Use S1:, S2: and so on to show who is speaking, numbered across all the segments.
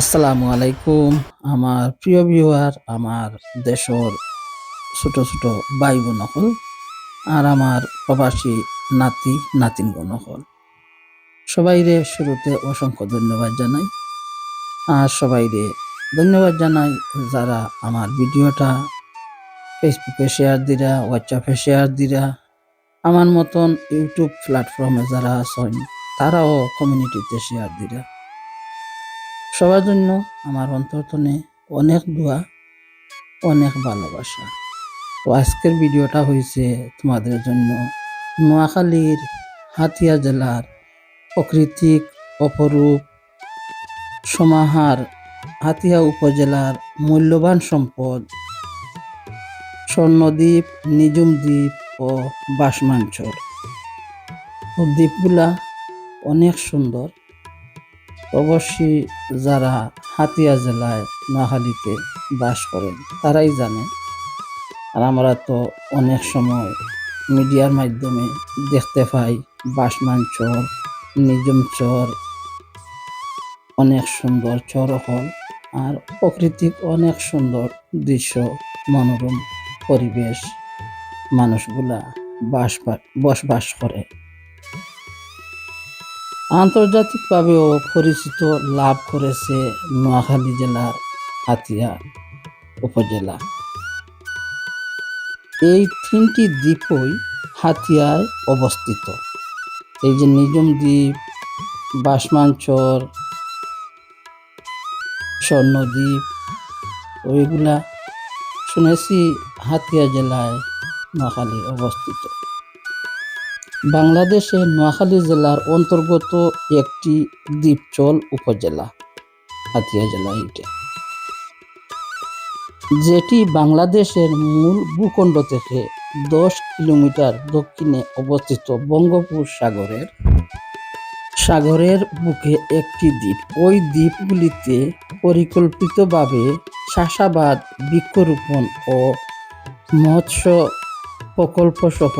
S1: আসসালামু আলাইকুম, আমার প্রিয় ভিউয়ার আমার দেশর ছোট ছোট ভাই বোন হল আর আমার প্রবাসী নাতি নাতিন বোন হল সবাইরে শুরুতে অসংখ্য ধন্যবাদ জানাই। আর সবাইরে ধন্যবাদ জানাই যারা আমার ভিডিওটা ফেসবুকে শেয়ার দিরা হোয়াটসঅ্যাপে শেয়ার দিরা। আমার মতন ইউটিউব প্ল্যাটফর্মে যারা আছেন, তারাও কমিউনিটিতে শেয়ার দিরা। সবার জন্য আমার অন্তর্তনে অনেক দোয়া, অনেক ভালোবাসা। তো আজকের ভিডিওটা হয়েছে তোমাদের জন্য নোয়াখালীর হাতিয়া জেলার প্রাকৃতিক অপরূপ, সমাহার হাতিয়া উপজেলার মূল্যবান সম্পদ, স্বর্ণদ্বীপ নিজুম দ্বীপ ও বাসমাঞ্চল। দ্বীপগুলা অনেক সুন্দর। অবশ্যই যারা হাতিয়া জেলায় নোয়াখালীতে বাস করেন, তারাই জানে। আর আমরা তো অনেক সময় মিডিয়ার মাধ্যমে দেখতে পাই, বাসমান চর নিজম চর, অনেক সুন্দর চর হল আর প্রাকৃতিক অনেক সুন্দর দৃশ্য, মনোরম পরিবেশ, মানুষগুলা বাস বসবাস করে। আন্তর্জাতিকভাবেও পরিচিত লাভ করেছে নোয়াখালী জেলার হাতিয়া উপজেলা। এই তিনটি দ্বীপই হাতিয়ায় অবস্থিত। এই যে নিজম দ্বীপ বাসমানচর স্বর্ণদ্বীপ ওইগুলা শুনেছি হাতিয়া জেলায় নোয়াখালী অবস্থিত। বাংলাদেশের নোয়াখালী জেলার অন্তর্গত একটি দ্বীপচল উপজেলা, হাতিয়া জেলা এইটা যেটি বাংলাদেশের মূল ভূখণ্ড থেকে দশ কিলোমিটার দক্ষিণে অবস্থিত বঙ্গোপসাগরের সাগরের বুকে একটি দ্বীপ। ওই দ্বীপগুলিতে পরিকল্পিতভাবে চাষাবাদ, বৃক্ষরোপণ ও মৎস্য প্রকল্পসহ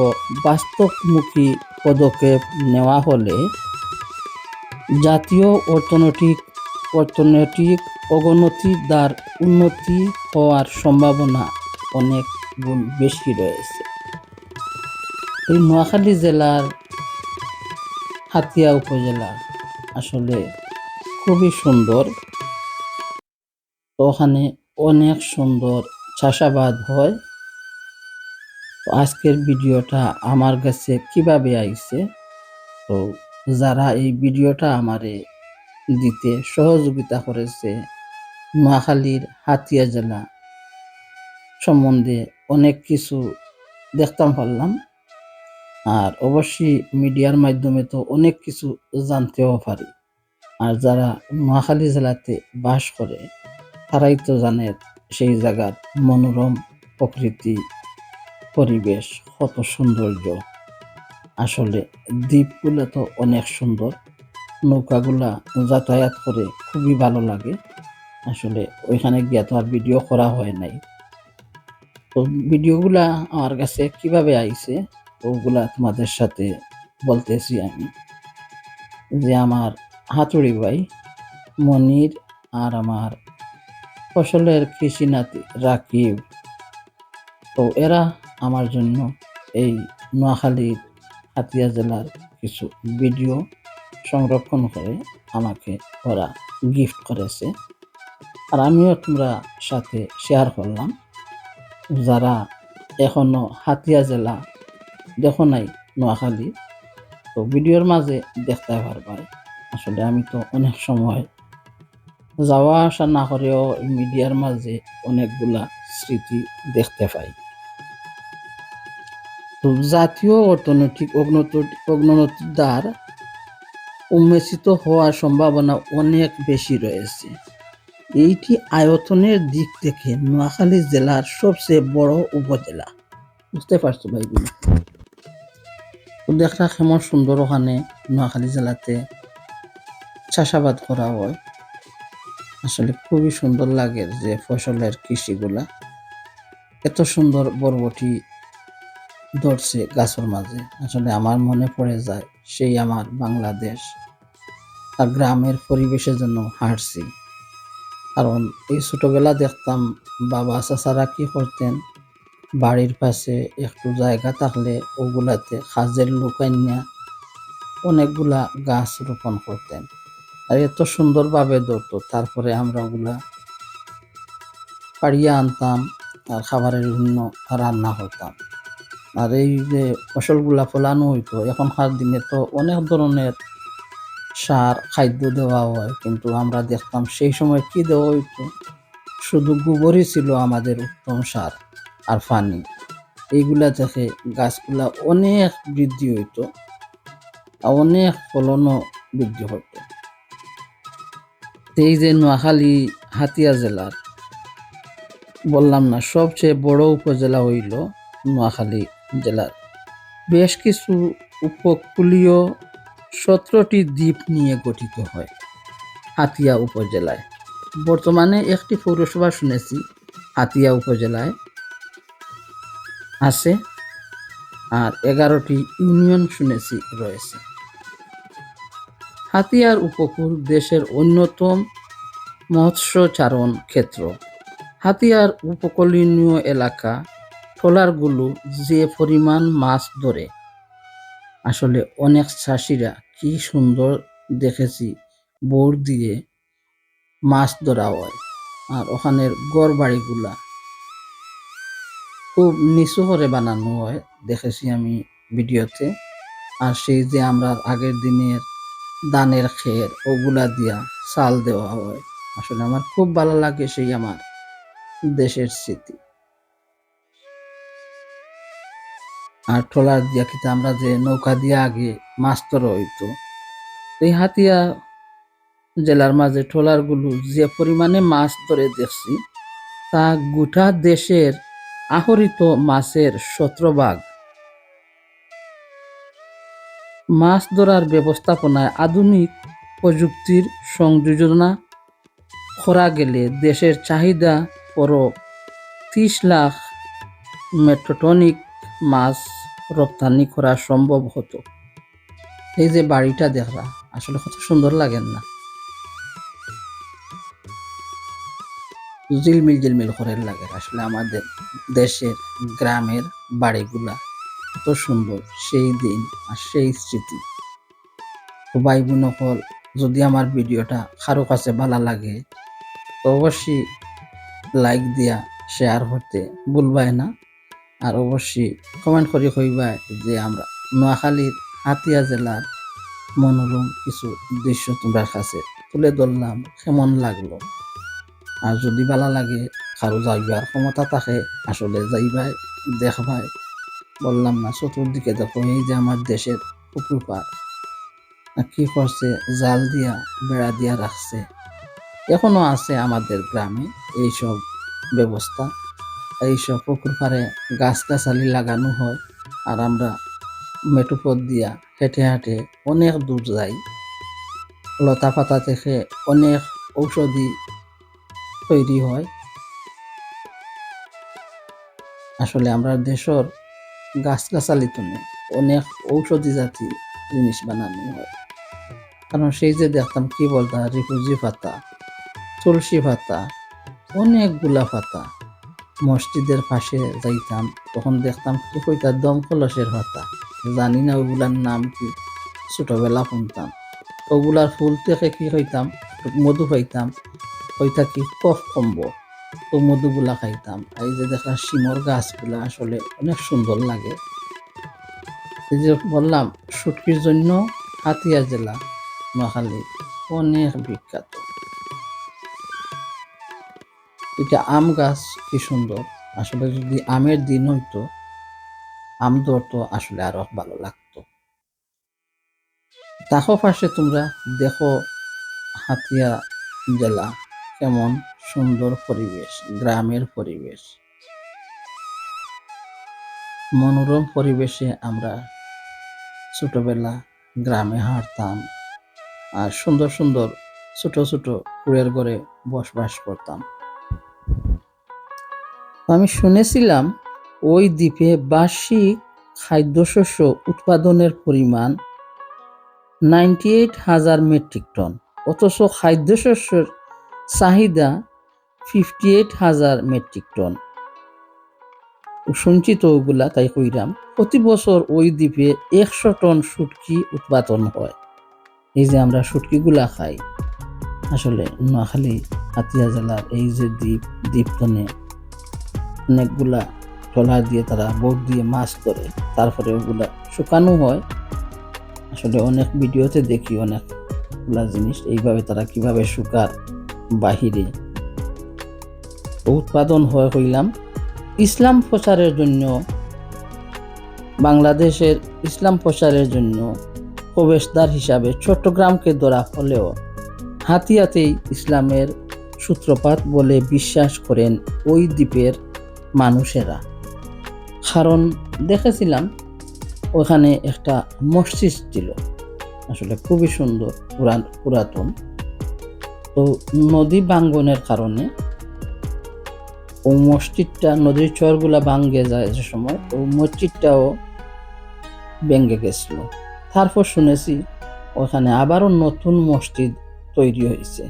S1: বাস্তবমুখী পদক্ষেপ নেওয়া হলে জাতীয় অর্থনৈতিক অর্থনৈতিক অবনতির দ্বার উন্নতি হওয়ার সম্ভাবনা অনেক গুণ বেশি রয়েছে। এই নোয়াখালী জেলার হাতিয়া উপজেলা আসলে খুবই সুন্দর। ওখানে অনেক সুন্দর চাষাবাদ হয়। আজকের ভিডিওটা আমার কাছে কীভাবে আইছে? তো যারা এই ভিডিওটা আমারে দিতে সহযোগিতা করেছে নোয়াখালীর হাতিয়া জেলা সম্বন্ধে অনেক কিছু দেখতাম, পারলাম। আর অবশ্যই মিডিয়ার মাধ্যমে তো অনেক কিছু জানতেও পারি। আর যারা নোয়াখালী জেলাতে বাস করে, তারাই তো জানে সেই জায়গার মনোরম প্রকৃতি। পরিবেশ, কত সৌন্দর্য। আসলে দ্বীপগুলো তো অনেক সুন্দর। নৌকাগুলা যাতায়াত করে খুবই ভালো লাগে। আসলে ওইখানে গিয়ে তো আর ভিডিও করা হয় নাই। তো ভিডিওগুলা আমার কাছে কীভাবে আইছে, ওগুলা তোমাদের সাথে বলতেছি আমি। যে আমার হাতুড়ি ভাই মনির আর আমার ফসলের কৃষি নাতি রাকিব। তো এরা আমার জন্য এই নোয়াখালীর হাতিয়া জেলার কিছু ভিডিও সংরক্ষণ করে আমাকে ওরা গিফট করেছে। আর আমিও তোমরা সাথে শেয়ার করলাম। যারা এখনও হাতিয়া জেলা দেখো নাই নোয়াখালী, তো ভিডিওর মাঝে দেখতে পারবাই আসলে আমি তো অনেক সময় যাওয়া আসা না করেও মিডিয়ার মাঝে অনেকগুলা স্মৃতি দেখতে পাই। জাতীয় অর্থনৈতিক অগ্রগতির দ্বার উন্মেষিত হওয়ার সম্ভাবনা অনেক বেশি রয়েছে। এইটি আয়তনের দিক থেকে নোয়াখালী জেলার সবচেয়ে বড় উপজেলা। বুঝতে পারছ ভাইগুলো? দেখা কেমন সুন্দর ওখানে নোয়াখালী জেলাতে চাষাবাদ করা হয়। আসলে খুবই সুন্দর লাগে যে ফসলের কৃষিগুলা। এত সুন্দর বরবটি ধরছে গাছের মাঝে। আসলে আমার মনে পড়ে যায়, সেই আমার বাংলাদেশ আর গ্রামের পরিবেশের জন্য হাঁটছি। কারণ এই ছোটবেলা দেখতাম বাবা চাচারা কি করতেন, বাড়ির পাশে একটু জায়গা থাকলে ওগুলাতে খাজের লুকাইনা অনেকগুলা গাছ রোপণ করতেন। আর এত সুন্দরভাবে ধরতো তারপরে আমরা ওগুলা পাড়িয়ে আনতাম আর খাবারের জন্য রান্না করতাম। আর এই যে ফসলগুলা ফলানো হইতো এখনকার দিনে তো অনেক ধরনের সার, খাদ্য দেওয়া হয়, কিন্তু আমরা দেখতাম সেই সময় কি দেওয়া হইতো? শুধু গোবরই ছিল আমাদের উত্তম সার আর পানি। এইগুলা থেকে গাছগুলা অনেক বৃদ্ধি হইতো, আর অনেক ফলনও বৃদ্ধি হতো এই যে নোয়াখালী হাতিয়া জেলার, বললাম না, সবচেয়ে বড় উপজেলা হইল নোয়াখালী। জেলার। বেশ কিছু উপকূলীয় সতেরোটি দ্বীপ নিয়ে গঠিত হয় হাতিয়া উপজেলায়। বর্তমানে একটি পৌরসভা শুনেছি, হাতিয়া উপজেলায় আছে আর এগারোটি ইউনিয়ন শুনেছি রয়েছে। হাতিয়ার উপকূল দেশের অন্যতম মৎস্যচারণ ক্ষেত্র। হাতিয়ার উপকূলীয় এলাকা ট্রলারগুলো যে পরিমাণ মাছ ধরে, আসলে অনেক চাষিরা কি সুন্দর দেখেছি, বোর দিয়ে মাছ ধরা হয়। আর ওখানের গড় বাড়িগুলা খুব নিচু করে বানানো হয়, দেখেছি আমি ভিডিওতে। আর সেই যে আমরা আগের দিনের দানের খের, ওগুলা দিয়া চাল দেওয়া হয়, আসলে আমার খুব ভালো লাগে সেই আমার দেশের স্মৃতি। আর ট্রলার দিয়া কিন্তু আমরা যে নৌকা দিয়ে আগে মাছ ধরা হইতো, এই হাতিয়া জেলার মাঝে ট্রলারগুলো যে পরিমাণে মাছ ধরে দেখছি, তা গোটা দেশের আহরিত মাছের শত্রভাগ। মাছ ধরার ব্যবস্থাপনায় আধুনিক প্রযুক্তির সংযোজনা করা গেলে দেশের চাহিদা পরও ত্রিশ লাখ মেট্রোটনিক মাছ রপ্তানি করা সম্ভব হতো। এই যে বাড়িটা দেখরা আসলে কত সুন্দর লাগেন না। জিলমিল জিলমিল করে লাগে আসলে আমাদের দেশের, গ্রামের বাড়িগুলা। কত সুন্দর, সেই দিন আর সেই স্মৃতি। তো ভাই বোন সকল যদি আমার ভিডিওটা কারও কাছে ভালো লাগে তো অবশ্যই লাইক দিয়া শেয়ার করতে ভুলবাই না। আর অবশ্যই কমেন্ট করে কইবাই যে আমরা নোয়াখালীর হাতিয়া জেলার মনোরম কিছু দৃশ্য তোমরা কাছে তুলে ধরলাম, কেমন লাগল? আর যদি ভালো লাগে, কারও যাইবার ক্ষমতা থাকে, আসলে যাইবাই, দেখবাই। বললাম না, চতুর্দিকে দেখো, এই যে আমার দেশের পুকুর পাড় কি করছে? জাল দিয়া, বেড়া দিয়া রাখছে। এখনও আছে আমাদের গ্রামে এইসব ব্যবস্থা। এইসব পুকুর পাড়ে গাছ গাছালি লাগানো হয় আর আমরা মেটুপথ দিয়া হেঁটে হেঁটে অনেক দূর যাই। লতা পাতা থেকে অনেক ঔষধি তৈরি হয়। আসলে আমরা দেশের গাছ গাছালিতে অনেক ঔষধি জাতি জিনিস বানানো হয়। কারণ সেই যে দেখতাম কি বলতাম রিফুজি পাতা, তুলসী পাতা, অনেকগুলা পাতা। মসজিদের পাশে যাইতাম, তখন দেখতাম কি কইতা দম কলসের পাতা। জানি না ওগুলার নাম কি, ছোটবেলা শুনতাম। ওগুলার ফুল থেকে কি হইতাম, মধু পাইতাম, ওইটা কি কফ কম্ব। তো মধুগুলা খাইতাম। এই যে দেখা শিমর গাছগুলা আসলে অনেক সুন্দর লাগে। এই যে বললাম শুটকির জন্য হাতিয়া জেলা, নোয়াখালী, অনেক বিখ্যাত। এটা আম গাছ কি সুন্দর? আসলে যদি আমের দিন হইতো, আম ধরতো আসলে আরও ভালো লাগতো। তাকো পাশে তোমরা, দেখো হাতিয়া জেলা কেমন সুন্দর পরিবেশ, গ্রামের পরিবেশ। মনোরম পরিবেশে আমরা ছোটবেলা গ্রামে হাঁটতাম আর সুন্দর সুন্দর ছোট ছোট কুড়ের ঘরে বসবাস করতাম। আমি শুনেছিলাম ওই দ্বীপে বার্ষিক খাদ্যশস্য উৎপাদনের পরিমাণ নাইনটি এইট হাজার মেট্রিক টন। অথচ খাদ্যশস্যের চাহিদা ফিফটি এইট হাজার মেট্রিক টন। শুনছি তো ওগুলা, তাই কইরাম, প্রতি বছর ওই দ্বীপে একশো টন শুটকি উৎপাদন হয়। এই যে আমরা শুটকিগুলা খাই, আসলে নোয়াখালী, হাতিয়া জেলার এই যে দ্বীপ, দ্বীপতনে অনেকগুলা ট্রলার দিয়ে তারা বোট দিয়ে মাছ ধরে। তারপরে ওগুলা শুকানো হয়। আসলে অনেক ভিডিওতে দেখি অনেকগুলা জিনিস। এইভাবে তারা কীভাবে শুকার বাহিরে। উৎপাদন হয় হইলাম। ইসলাম প্রচারের জন্য, বাংলাদেশের ইসলাম প্রচারের জন্য প্রবেশদ্বার হিসাবে চট্টগ্রামকে ধরা হলেও হাতিয়াতেই ইসলামের সূত্রপাত বলে বিশ্বাস করেন ওই দ্বীপের মানুষেরা। কারণ দেখেছিলাম ওখানে একটা মসজিদ ছিল। আসলে খুবই সুন্দর, পুরান, পুরাতন। তো নদী বাঙ্গনের কারণে ও মসজিদটা, নদীর চরগুলা ভাঙ্গে যায় যে সময় ও মসজিদটাও ভেঙে গেছিল। তারপর শুনেছি ওখানে আবারও নতুন মসজিদ তৈরি হয়েছে।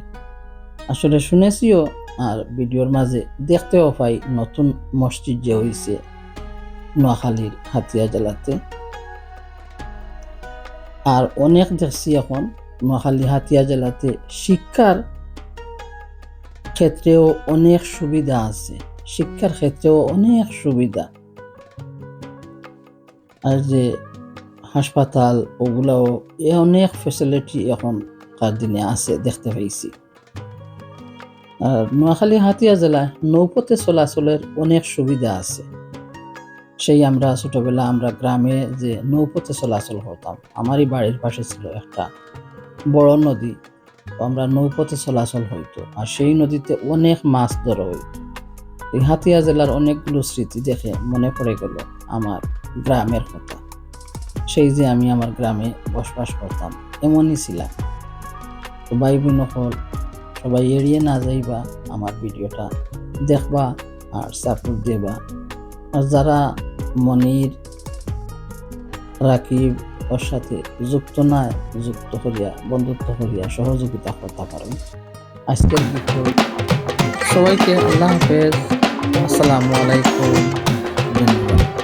S1: আসলে শুনেছিও আর ভিডিওর মাঝে দেখতেও পাই নতুন মসজিদ যে হয়েছে নোয়াখালীর হাতিয়া জেলাতে। আর অনেক দেখছি এখন নোয়াখালী হাতিয়া জেলাতে শিক্ষার ক্ষেত্রেও অনেক সুবিধা আছে, শিক্ষার ক্ষেত্রেও অনেক সুবিধা। আর যে হাসপাতাল ওগুলাও এ অনেক ফেসিলিটি এখনকার দিনে আছে দেখতে পাইছি। নোয়াখালী হাতিয়া জেলায় নৌপথে চলাচলের অনেক সুবিধা আছে। সেই আমরা ছোটবেলা আমরা গ্রামে যে নৌপথে চলাচল করতাম, আমারই বাড়ির পাশে ছিল একটা বড় নদী। আমরা নৌপথে চলাচল হইতো আর সেই নদীতে অনেক মাছ ধরা হইত। এই হাতিয়া জেলার অনেকগুলো স্মৃতি দেখে মনে পড়ে গেল আমার গ্রামের কথা। সেই যে আমি আমার গ্রামে বসবাস করতাম, এমনই ছিলাম। তো ভাই বোন হল সবাই এড়িয়ে না যাইবা আমার ভিডিওটা। দেখবা আর সাপোর্ট দেবা। আর যারা মনির, রাকিব ওর সাথে যুক্ত নাই যুক্ত করিয়া, বন্ধুত্ব করিয়া সহযোগিতা করতে পারেন। আজকের ভিডিও সবাইকে আল্লাহ হাফেজ। আসসালামু আলাইকুম। ধন্যবাদ